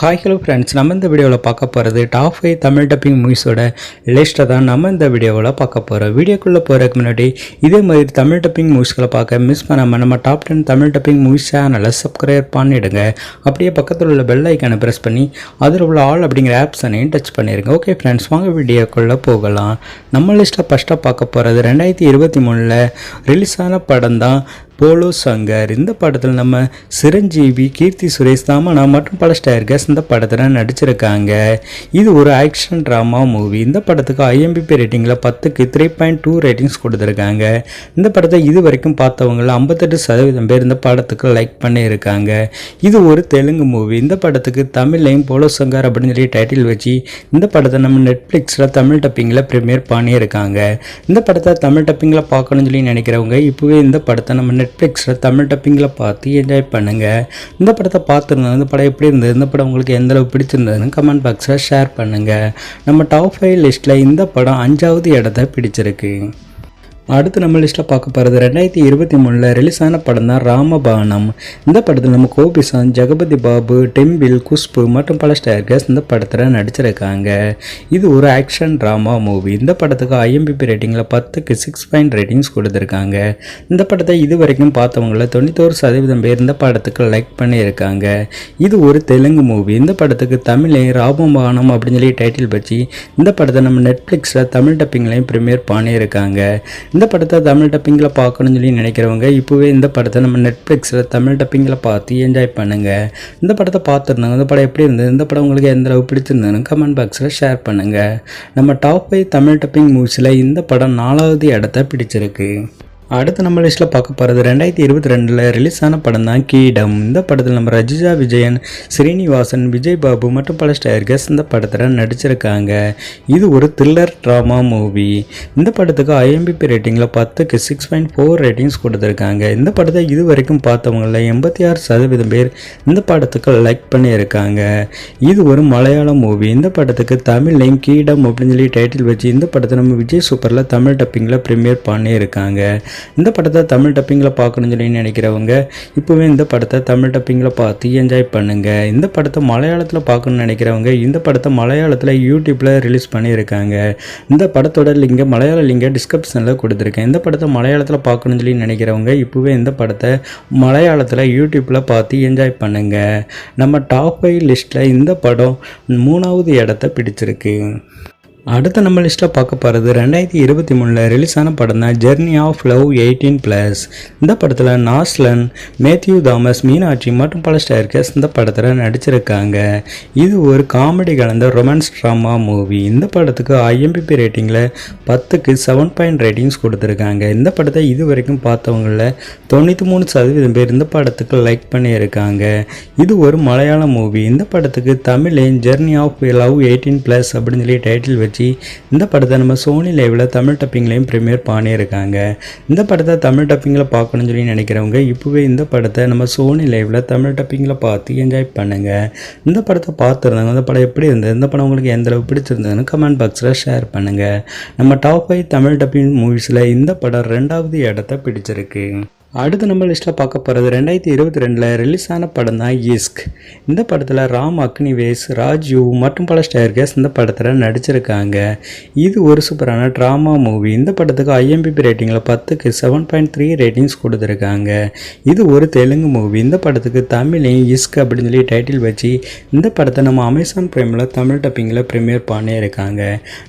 Hi hello friends நம்ம இந்த வீடியோவில் பார்க்க போகிறது டாப் ஃபைவ் தமிழ் டப்பிங் மூவிஸோட லிஸ்ட்டை தான் நம்ம இந்த வீடியோவில் பார்க்க போகிறோம் வீடியோக்குள்ளே போகிறதுக்கு முன்னாடி இதே மாதிரி தமிழ் டப்பிங் மூவிஸ்களை பார்க்க மிஸ் பண்ணாமல் நம்ம top ten Tamil dubbing movies சேனலை சப்ஸ்கிரைப் பண்ணிவிடுங்க அப்படியே பக்கத்தில் உள்ள பெல் ஐக்கானை ப்ரெஸ் பண்ணி அதில் உள்ள ஆல் அப்படிங்கிற ஆப்ஷனையும் டச் பண்ணிடுங்க. ஓகே ஃப்ரெண்ட்ஸ் வாங்க வீடியோக்குள்ளே போகலாம். நம்ம லிஸ்ட்டை ஃபஸ்ட்டாக பார்க்க போகிறது ரெண்டாயிரத்தி இருபத்தி மூணில் ரிலீஸான படம் தான் போலோ சங்கர் இந்த படத்தில் நம்ம சிரஞ்சீவி கீர்த்தி சுரேஷ் தாமனா மற்றும் பல ஸ்டார்கஸ் இந்த படத்தில் நடிச்சிருக்காங்க. இது ஒரு ஆக்ஷன் ட்ராமா மூவி இந்த படத்துக்கு ஐஎம்பிபி ரேட்டிங்கில் பத்துக்கு த்ரீ பாயிண்ட் டூ ரேட்டிங்ஸ் கொடுத்துருக்காங்க. இந்த படத்தை இது வரைக்கும் பார்த்தவங்கள ஐம்பத்தெட்டு சதவீதம் பேர் இந்த படத்துக்கு லைக் பண்ணியிருக்காங்க. இது ஒரு தெலுங்கு மூவி இந்த படத்துக்கு தமிழ்லையும் போலோ சங்கர் அப்படின்னு சொல்லி டைட்டில் வச்சு இந்த படத்தை நம்ம நெட்ஃப்ளிக்ஸில் தமிழ் டப்பிங்கில் ப்ரீமியர் பண்ணியிருக்காங்க. இந்த படத்தை தமிழ் டப்பிங்கில் பார்க்கணும்னு சொல்லி நினைக்கிறவங்க இப்போவே இந்த படத்தை நம்ம நெட்ஃப்ளிக்ஸில் தமிழ் டப்பிங்கில் பார்த்து என்ஜாய் பண்ணுங்கள் இந்த படத்தை பார்த்துருந்தோம் இந்த படம் எப்படி இருந்தது இந்த படம் உங்களுக்கு எந்த அளவு பிடிச்சிருந்ததுன்னு கமெண்ட் பாக்ஸில் ஷேர் பண்ணுங்கள் நம்ம டாப் ஃபைவ் லிஸ்ட்டில் இந்த படம் அஞ்சாவது இடத்த பிடிச்சிருக்கு. அடுத்து நம்ம லிஸ்ட்டில் பார்க்க போகிறது ரெண்டாயிரத்தி இருபத்தி மூணில் ரிலீஸ் ஆன படம் தான் ராமபானம். இந்த படத்தில் நம்ம கோபிசான் ஜெகபதி பாபு டெம்பிள் குஷ்பு மற்றும் பல ஸ்டார்கர்ஸ் இந்த படத்தில் நடிச்சிருக்காங்க. இது ஒரு ஆக்ஷன் ட்ராமா மூவி இந்த படத்துக்கு ஐஎம்பிபி ரேட்டிங்கில் பத்துக்கு சிக்ஸ் பாயிண்ட் ரேட்டிங்ஸ் கொடுத்துருக்காங்க. இந்த படத்தை இது வரைக்கும் பார்த்தவங்கள தொண்ணூத்தோரு சதவீதம் பேர் இந்த படத்துக்கு லைக் பண்ணியிருக்காங்க. இது ஒரு தெலுங்கு மூவி இந்த படத்துக்கு தமிழையும் ராமபானம் அப்படின்னு சொல்லி டைட்டில் வச்சு இந்த படத்தை நம்ம நெட்ஃப்ளிக்ஸில் தமிழ் டப்பிங்லையும் ப்ரீமியர் பண்ணியிருக்காங்க. இந்த படத்தை தமிழ் டப்பிங்கில் பார்க்கணும்னு சொல்லி நினைக்கிறவங்க இப்போவே இந்த படத்தை நம்ம நெட்ஃப்ளிக்ஸில் தமிழ் டப்பிங்கில் பார்த்து என்ஜாய் பண்ணுங்கள் இந்த படத்தை பார்த்துருந்தாங்க இந்த படம் எப்படி இருந்தது இந்த படம் உங்களுக்கு எந்த அளவு பிடிச்சிருந்ததுன்னு கமெண்ட் பாக்ஸில் ஷேர் பண்ணுங்கள் நம்ம டாப் ஃபைவ் தமிழ் டப்பிங் மூவிஸில் இந்த படம் நாலாவது இடத்த பிடிச்சிருக்கு. அடுத்து நம்ம லிஸ்ட்டில் பார்க்க போகிறது ரெண்டாயிரத்தி இருபத்தி ரெண்டில் ரிலீஸ் ஆன படம் தான் கீடம். இந்த படத்தில் நம்ம ரஜிஜா விஜயன் ஸ்ரீனிவாசன் விஜய் பாபு மற்றும் பல ஸ்டார்கஸ் இந்த படத்தில் நடிச்சிருக்காங்க. இது ஒரு த்ரில்லர் ட்ராமா மூவி இந்த படத்துக்கு ஐஎம்பிபி ரேட்டிங்கில் பத்துக்கு சிக்ஸ் பாயிண்ட் ஃபோர் ரேட்டிங்ஸ் கொடுத்துருக்காங்க. இந்த படத்தை இது வரைக்கும் பார்த்தவங்களில் எண்பத்தி ஆறு சதவீதம் பேர் இந்த படத்துக்கு லைக் பண்ணியிருக்காங்க. இது ஒரு மலையாள மூவி இந்த படத்துக்கு தமிழ்லையும் கீடம் அப்படின்னு சொல்லி டைட்டில் வச்சு இந்த படத்தை நம்ம விஜய் சூப்பரில் தமிழ் டப்பிங்கில் ப்ரீமியர் பண்ணியிருக்காங்க. இந்த படத்தை தமிழ் டப்பிங்கில் பார்க்கணும்னு சொல்லி நினைக்கிறவங்க இப்போவே இந்த படத்தை தமிழ் டப்பிங்கில் பார்த்து என்ஜாய் பண்ணுங்கள் இந்த படத்தை மலையாளத்தில் பார்க்கணும்னு நினைக்கிறவங்க இந்த படத்தை மலையாளத்தில் யூடியூப்பில் ரிலீஸ் பண்ணியிருக்காங்க. இந்த படத்தோட லிங்கை மலையாள லிங்கை டிஸ்கிரிப்ஷனில் கொடுத்துருக்கேன். இந்த படத்தை மலையாளத்தில் பார்க்கணும்னு சொல்லி நினைக்கிறவங்க இப்போவே இந்த படத்தை மலையாளத்தில் யூடியூப்பில் பார்த்து என்ஜாய் பண்ணுங்கள் நம்ம டாப் ஃபைவ் லிஸ்ட்டில் இந்த படம் மூணாவது இடத்த பிடிச்சிருக்கு. அடுத்து நம்ம லிஸ்ட்டில் பார்க்க போகிறது ரெண்டாயிரத்தி இருபத்தி மூணில் ரிலீஸ் ஆன படம் தான் journey of love eighteen plus இந்த படத்தில் நாஸ்லன் மேத்யூ தாமஸ் மீனாட்சி மற்றும் பல ஸ்டார்கஸ் இந்த படத்தில் நடிச்சிருக்காங்க. இது ஒரு காமெடி கலந்த ரொமான்ஸ் ட்ராமா மூவி இந்த படத்துக்கு ஐஎம்பிபி ரேட்டிங்கில் பத்துக்கு செவன் பாயிண்ட் ரேட்டிங்ஸ் கொடுத்துருக்காங்க. இந்த படத்தை இது வரைக்கும் பார்த்தவங்களில் தொண்ணூற்றி மூணு சதவீதம் பேர் இந்த படத்துக்கு லைக் பண்ணியிருக்காங்க. இது ஒரு மலையாள மூவி இந்த படத்துக்கு தமிழின் journey of love eighteen plus அப்படின்னு சொல்லி டைட்டில் வச்சு இந்த படத்தை நம்ம சோனி லைவில் தமிழ் டப்பிங்லேயும் ப்ரீமியர் பண்ணியிருக்காங்க இந்த படத்தை தமிழ் டப்பிங்கில் பார்க்கணும்னு சொல்லி நினைக்கிறவங்க இப்போவே இந்த படத்தை நம்ம சோனி லைவில் தமிழ் டப்பிங்கில் பார்த்து என்ஜாய் பண்ணுங்கள் இந்த படத்தை பார்த்துருந்தாங்க இந்த படம் எப்படி இருந்தது இந்த படம் உங்களுக்கு எந்த அளவுக்கு பிடிச்சிருந்ததுன்னு கமெண்ட் பாக்ஸில் ஷேர் பண்ணுங்கள் நம்ம டாப் ஃபைவ் தமிழ் டப்பிங் மூவிஸில் இந்த படம் ரெண்டாவது இடத்த பிடிச்சிருக்கு. அடுத்து நம்ம லிஸ்ட்டில் பார்க்க போகிறது ரெண்டாயிரத்தி இருபத்தி ரெண்டில் ரிலீஸ் ஆன படம் தான் இஸ்க் இந்த படத்தில் ராம் அக்னிவேஸ் ராஜீவ் மற்றும் பல ஸ்டேர்கேஸ் இந்த படத்தில் நடிச்சிருக்காங்க. இது ஒரு சூப்பரான ட்ராமா மூவி இந்த படத்துக்கு ஐஎம்பிபி ரேட்டிங்கில் பத்துக்கு செவன் பாயிண்ட் த்ரீ ரேட்டிங்ஸ் கொடுத்துருக்காங்க. இது ஒரு தெலுங்கு மூவி இந்த படத்துக்கு தமிழையும் இஸ்க் அப்படின்னு சொல்லி டைட்டில் வச்சு இந்த படத்தை நம்ம அமேசான் ப்ரைமில் தமிழ் டப்பிங்கில் ப்ரீமியர் பண்ணியிருக்காங்க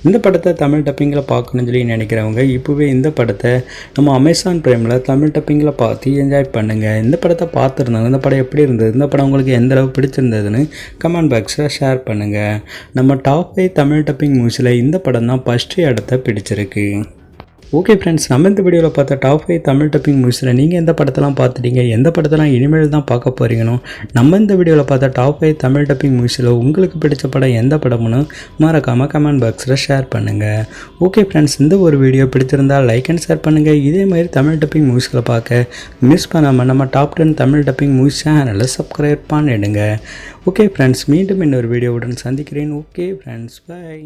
இந்த படத்தை தமிழ் டப்பிங்கில் பார்க்கணும்னு சொல்லி நினைக்கிறவங்க இப்போவே இந்த படத்தை நம்ம அமேசான் ப்ரைமில் தமிழ் டப்பிங்கில் பார்த்து என்ஜாய் பண்ணுங்கள் இந்த படத்தை பார்த்துருந்தாங்க. இந்த படம் எப்படி இருந்தது? இந்த படம் உங்களுக்கு எந்த அளவு பிடிச்சிருந்ததுன்னு கமெண்ட் பாக்ஸில் ஷேர் பண்ணுங்கள் நம்ம டாப் ஃபைவ் தமிழ் டப்பிங் மூவிஸில் இந்த படம் தான் ஃபஸ்ட்டு இடத்த பிடிச்சிருக்கு. ஓகே ஃப்ரெண்ட்ஸ் நம்ம இந்த வீடியோவில் பார்த்த டாப் ஃபைவ் தமிழ் டப்பிங் மூவிஸில் நீங்கள் எந்த படத்தெல்லாம் பார்த்துட்டீங்க? எந்த படத்தெல்லாம் இனிமேல் தான் பார்க்க போகிறீங்கன்னு நம்ம இந்த வீடியோவில் பார்த்த டாப் ஃபைவ் தமிழ் டப்பிங் மூவிஸில் உங்களுக்கு பிடிச்ச படம் எந்த படம்னு மறக்காமல் கமெண்ட் பாக்ஸில் ஷேர் பண்ணுங்கள் ஓகே ஃப்ரெண்ட்ஸ் இந்த ஒரு வீடியோ பிடிச்சிருந்தால் லைக் அண்ட் ஷேர் பண்ணுங்கள் இதே மாதிரி தமிழ் டப்பிங் மூவிஸில் பார்க்க மிஸ் பண்ணாமல் நம்ம top ten Tamil dubbing movies சேனலை சப்ஸ்கிரைப் பண்ணிடுங்க. ஓகே ஃப்ரெண்ட்ஸ் மீண்டும் இன்னொரு வீடியோவுடன் சந்திக்கிறேன். Okay friends bye